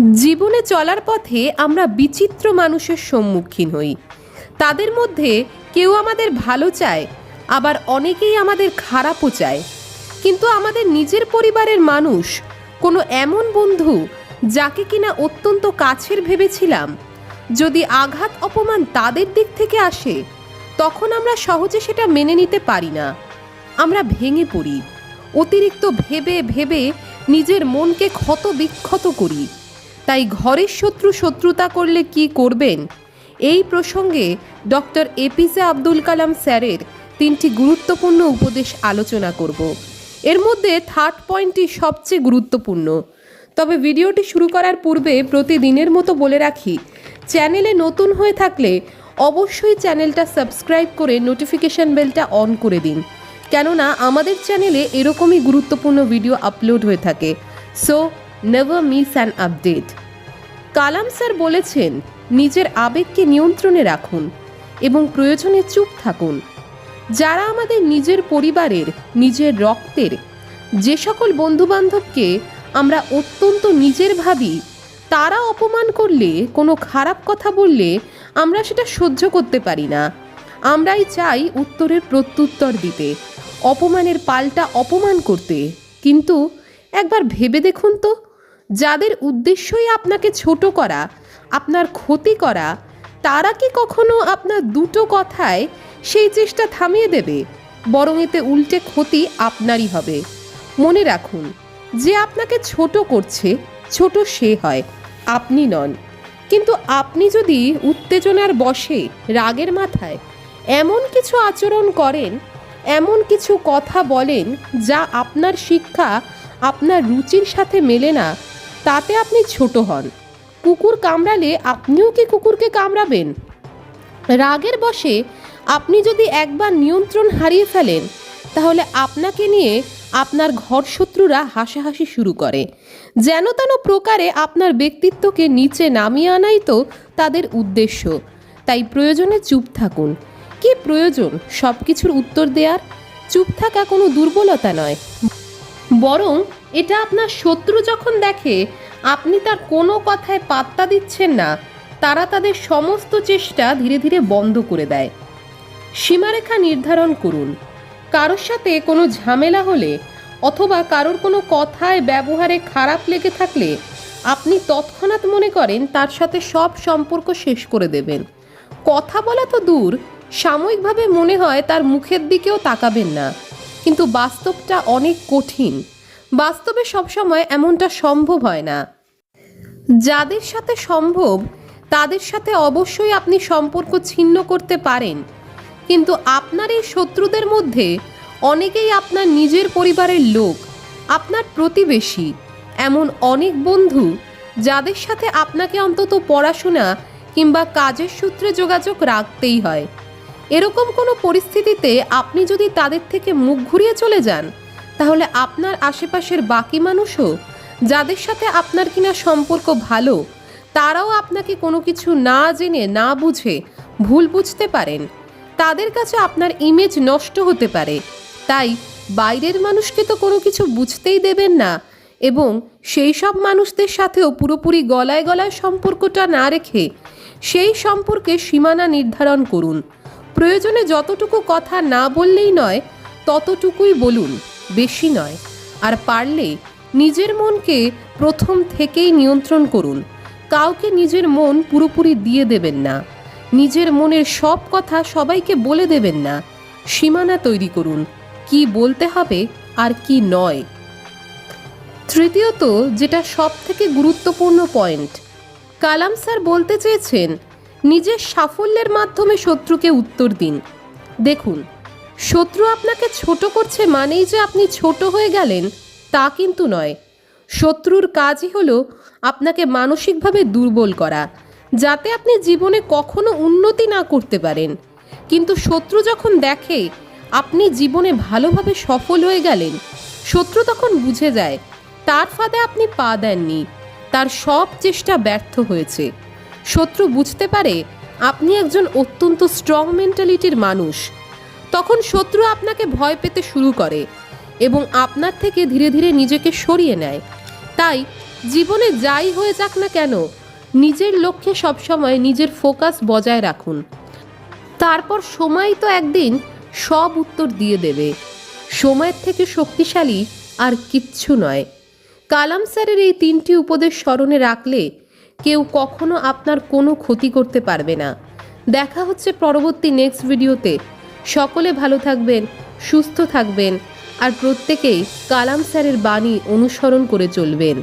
জীবনে চলার পথে আমরা বিচিত্র মানুষের সম্মুখীন হই। তাদের মধ্যে কেউ আমাদের ভালো চায়, আবার অনেকেই আমাদের খারাপও চায়। কিন্তু আমাদের নিজের পরিবারের মানুষ, কোনো এমন বন্ধু যাকে কিনা অত্যন্ত কাছের ভেবেছিলাম, যদি আঘাত, অপমান তাদের দিক থেকে আসে, তখন আমরা সহজে সেটা মেনে নিতে পারি না। আমরা ভেঙে পড়ি, অতিরিক্ত ভেবে ভেবে নিজের মনকে ক্ষত বিক্ষত করি। তাই ঘরের শত্রু শত্রুতা করলে কি করবেন? এই প্রসঙ্গে ডক্টর এপিজে আব্দুল কালাম স্যারের তিনটি গুরুত্বপূর্ণ উপদেশ আলোচনা করব। এর মধ্যে থার্ড পয়েন্টটি সবচেয়ে গুরুত্বপূর্ণ। তবে ভিডিওটি শুরু করার পূর্বে প্রতিদিনের মতো বলে রাখি, চ্যানেলে নতুন হয়ে থাকলে অবশ্যই চ্যানেলটা সাবস্ক্রাইব করে নোটিফিকেশন বেলটা অন করে দিন। কেননা আমাদের চ্যানেলে এরকমই গুরুত্বপূর্ণ ভিডিও আপলোড হয়ে থাকে। So never miss an update Kalam sir বলেছেন, নিজের আবেগকে নিয়ন্ত্রণে রাখুন এবং প্রয়োজনে চুপ থাকুন। যারা আমাদের নিজের পরিবারের, নিজের রক্তের, যে সকল বন্ধুবান্ধবকে আমরা অত্যন্ত নিজের ভাবি, তারা অপমান করলে, কোনো খারাপ কথা বললে আমরা সেটা সহ্য করতে পারি না। আমরাই চাই উত্তরের প্রত্যুত্তর দিতে, অপমানের পাল্টা অপমান করতে। কিন্তু একবার ভেবে দেখুন তো যাদের উদ্দেশ্যই আপনাকে ছোট করা, আপনার ক্ষতি করা, তারা কি কখনো আপনার দুটো কথায় সেই চেষ্টা থামিয়ে দেবে? বরং এতে উল্টে ক্ষতি আপনারই হবে। মনে রাখুন, যে আপনাকে ছোট করছে, ছোট সে হয়, আপনি নন। কিন্তু আপনি যদি উত্তেজনার বশে, রাগের মাথায় এমন কিছু আচরণ করেন, এমন কিছু কথা বলেন যা আপনার শিক্ষা, আপনার রুচির সাথে মেলে না তাতে আপনি ছোট হন। কুকুর কামড়ালে আপনিও কি কুকুরকে কামড়াবেন? রাগের বশে আপনি যদি একবার নিয়ন্ত্রণ হারিয়ে ফেলেন, তাহলে আপনাকে নিয়ে আপনার ঘর শত্রুরা হাসাহাসি শুরু করে। যেন তেন প্রকারে আপনার ব্যক্তিত্বকে নিচে নামিয়ে আনাই তো তাদের উদ্দেশ্য। তাই প্রয়োজনে চুপ থাকুন। কি প্রয়োজন? সব কিছুর উত্তর দেওয়ার চুপ থাকা কোনো দুর্বলতা নয়। বরং এটা আপনার শত্রু যখন দেখে, আপনি তার কোনো কথায় পাত্তা দিচ্ছেন না, তারা তাদের সমস্ত চেষ্টা ধীরে ধীরে বন্ধ করে দেয়। সীমারেখা নির্ধারণ করুন। কারোর সাথে কোনো ঝামেলা হলে অথবা কারোর কোনো কথায় ব্যবহারে খারাপ লেগে থাকলে, আপনি তৎক্ষণাৎ মনে করেন তার সাথে সব সম্পর্ক শেষ করে দেবেন। কথা বলা তো দূর, সাময়িকভাবে মনে হয় তার মুখের দিকেও তাকাবেন না। কিন্তু বাস্তবটা অনেক কঠিন। বাস্তবে সবসময় এমনটা সম্ভব হয় না। যাদের সাথে সম্ভব, তাদের সাথে অবশ্যই আপনি সম্পর্ক ছিন্ন করতে পারেন। কিন্তু আপনার এই শত্রুদের মধ্যে অনেকেই আপনার নিজের পরিবারের লোক, আপনার প্রতিবেশী, এমন অনেক বন্ধু যাদের সাথে আপনাকে অন্তত পড়াশোনা কিংবা কাজের সূত্রে যোগাযোগ রাখতেই হয়। এরকম কোনো পরিস্থিতিতে আপনি যদি তাদের থেকে মুখ ঘুরিয়ে চলে যান তাহলে আপনার আশেপাশের বাকি মানুষও, যাদের সাথে আপনার কিনা সম্পর্ক ভালো, তারাও আপনাকে কোনো কিছু না জেনে, না বুঝে ভুল বুঝতে পারেন। তাদের কাছে আপনার ইমেজ নষ্ট হতে পারে। তাই বাইরের মানুষকে তো কোনো কিছু বুঝতেই দেবেন না এবং সেই সব মানুষদের সাথেও পুরোপুরি গলায় গলায় সম্পর্কটা না রেখে সেই সম্পর্কে সীমানা নির্ধারণ করুন। প্রয়োজনে যতটুকু কথা না বললেই নয়, ততটুকুই বলুন। বেশি নয়, আর পারলে নিজের মনকে প্রথম থেকেই নিয়ন্ত্রণ করুন। কাউকে নিজের মন পুরোপুরি দিয়ে দেবেন না। নিজের মনের সব কথা সবাইকে বলে দেবেন না। সীমানা তৈরি করুন, কি বলতে হবে আর কি নয়। তৃতীয়ত, যেটা সব থেকে গুরুত্বপূর্ণ পয়েন্ট, কালাম স্যার বলতে চেয়েছেন, নিজের সাফল্যের মাধ্যমে শত্রুকে উত্তর দিন। দেখুন শত্রু আপনাকে ছোট করছে মানেই যে আপনি ছোট হয়ে গেলেন, তা কিন্তু নয়। শত্রুর কাজই হলো আপনাকে মানসিকভাবে দুর্বল করা, যাতে আপনি জীবনে কখনো উন্নতি না করতে পারেন। কিন্তু শত্রু যখন দেখে আপনি জীবনে ভালোভাবে সফল হয়ে গেলেন, শত্রু তখন বুঝে যায়, তার ফাঁদে আপনি পা দেননি, তার সব চেষ্টা ব্যর্থ হয়েছে। শত্রু বুঝতে পারে আপনি একজন অত্যন্ত স্ট্রং মেন্টালিটির মানুষ তখন শত্রু আপনাকে ভয় পেতে শুরু করে এবং আপনার থেকে ধীরে ধীরে নিজেকে সরিয়ে নেয়। তাই জীবনে যাই হয়ে যাক না কেন, নিজের লক্ষ্যে সবসময় নিজের ফোকাস বজায় রাখুন। তারপর সময় তো একদিন সব উত্তর দিয়ে দেবে। সময়ের থেকে শক্তিশালী আর কিচ্ছু নয়। কালাম স্যারের এই তিনটি উপদেশ স্মরণে রাখলে কেউ কখনো আপনার কোনো ক্ষতি করতে পারবে না। দেখা হচ্ছে পরবর্তী নেক্সট ভিডিওতে সকলে ভালো থাকবেন সুস্থ থাকবেন আর প্রত্যেকেই কালাম স্যারের বাণী অনুসরণ করে চলবেন।